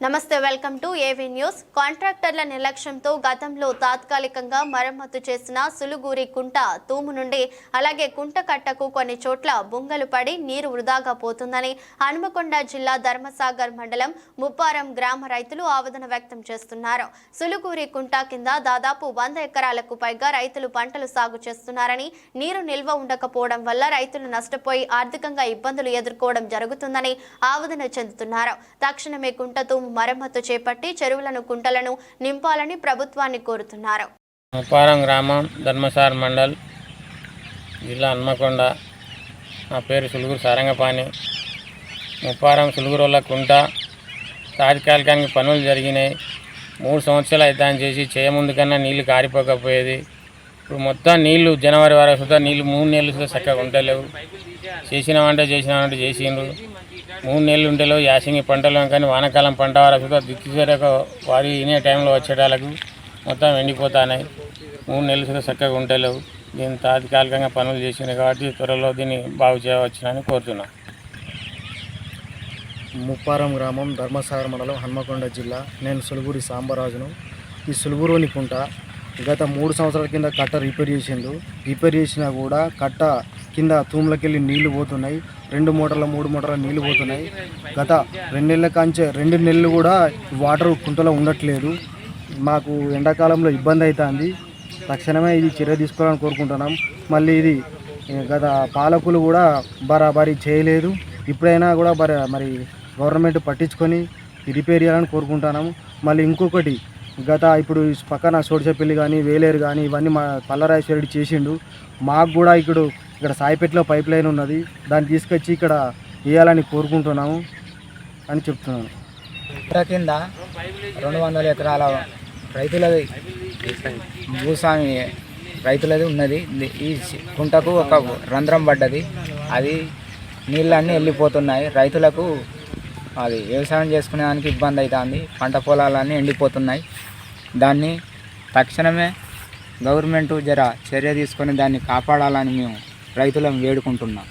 నమస్తే welcome to AV news. కాంట్రాక్టర్ల నిర్లక్ష్యంతో గతంలో తాత్కాలికంగా మరమ్మతు చేసిన సులుగూరి కుంట తూము నుండి అలాగే కుంట కట్టకు కొన్ని చోట్ల బొంగలు పడి నీరు వృధాగా పోతుందని హనుమకొండ జిల్లా ధర్మసాగర్ మండలం ముప్పారం గ్రామ రైతులు ఆవేదన వ్యక్తం చేస్తున్నారు. సులుగూరి కుంట కింద దాదాపు వంద ఎకరాలకు పైగా రైతులు పంటలు సాగు చేస్తున్నారని నీరు నిల్వ ఉండకపోవడం వల్ల రైతులు నష్టపోయి ఆర్థికంగా ఇబ్బందులు ఎదుర్కోవడం జరుగుతుందని ఆవేదన చెందుతున్నారు. తక్షణమే కుంట తూము మరమ్మతు చేపట్టి చెరువులను కుంటలను నింపాలని ప్రభుత్వాన్ని కోరుతున్నారు. ముప్పారం గ్రామం ధర్మసార్ మండల్ జిల్లా హన్మకొండ. నా పేరు సులుగురు సారంగపాణి. ముప్పారం సులుగురోళ్ళ కుంట. తాత్కాలికానికి పనులు జరిగినాయి. మూడు సంవత్సరాలు అయితే చేసి చేయముందు కన్నా నీళ్ళు కారిపోకపోయేది. ఇప్పుడు మొత్తం నీళ్ళు జనవరి వరకు సుధా నీళ్ళు మూడు నెలలు సుధా చక్కగా ఉండలేవు. చేసినామంటే చేసినామంటే చేసిండ్రు. మూడు నెలలు ఉండేలో యాసింగి పంటలు కానీ వానాకాలం పంట వరకు సుధా వారి ఇనే టైంలో వచ్చేటాలకు మొత్తం ఎండిపోతున్నాయి. మూడు నెలలు సుధా చక్కగా ఉండలేవు దీన్ని తాత్కాలికంగా పనులు చేసింది కాబట్టి త్వరలో దీన్ని బాగు చేయవచ్చునని కోరుతున్నాను ముప్పారం గ్రామం ధర్మసాగర్ మండలం హన్మకొండ జిల్లా. నేను సులుగురి సాంబరాజును. ఈ సులుగురుని కుంట గత మూడు సంవత్సరాల కింద కట్ట రిపేర్ చేసిండు. రిపేర్ చేసినా కూడా కట్ట కింద తూములకెళ్ళి నీళ్ళు పోతున్నాయి. రెండు మూటల మూడు మూటల నీళ్ళు పోతున్నాయి. గత రెండు నెలల కాంచే రెండు నెలలు కూడా వాటర్ కుంటలో ఉండట్లేదు. మాకు ఎండాకాలంలో ఇబ్బంది అవుతుంది తక్షణమే ఇది చర్య తీసుకోవాలని కోరుకుంటున్నాం. మళ్ళీ ఇది గత పాలకులు కూడా బరాబరి చేయలేదు. ఇప్పుడైనా కూడా బర మరి గవర్నమెంట్ పట్టించుకొని రిపేర్ చేయాలని కోరుకుంటున్నాము మళ్ళీ ఇంకొకటి గత ఇప్పుడు పక్కన సోడిసపల్లి కానీ వేలేరు కానీ ఇవన్నీ మా పల్లరాజేశ్వరుడు చేసిండు. మాకు కూడా ఇక్కడ ఇక్కడ సాయిపేటలో పైప్ లైన్ ఉన్నది. దాన్ని తీసుకొచ్చి ఇక్కడ వేయాలని కోరుకుంటున్నాము అని చెప్తున్నాను. కింద రెండు వందల ఎకరాల రైతులది భూస్వామి రైతులది ఉన్నది. ఈ కుంటకు ఒక రంధ్రం పడ్డది. అది నీళ్ళన్నీ వెళ్ళిపోతున్నాయి. రైతులకు అది వ్యవసాయం చేసుకునేదానికి ఇబ్బంది అవుతుంది పంట పొలాలన్నీ ఎండిపోతున్నాయి. దాన్ని తక్షణమే గవర్నమెంట్ జర చర్య తీసుకొని దాన్ని కాపాడాలని మేము రైతులను వేడుకుంటున్నాం.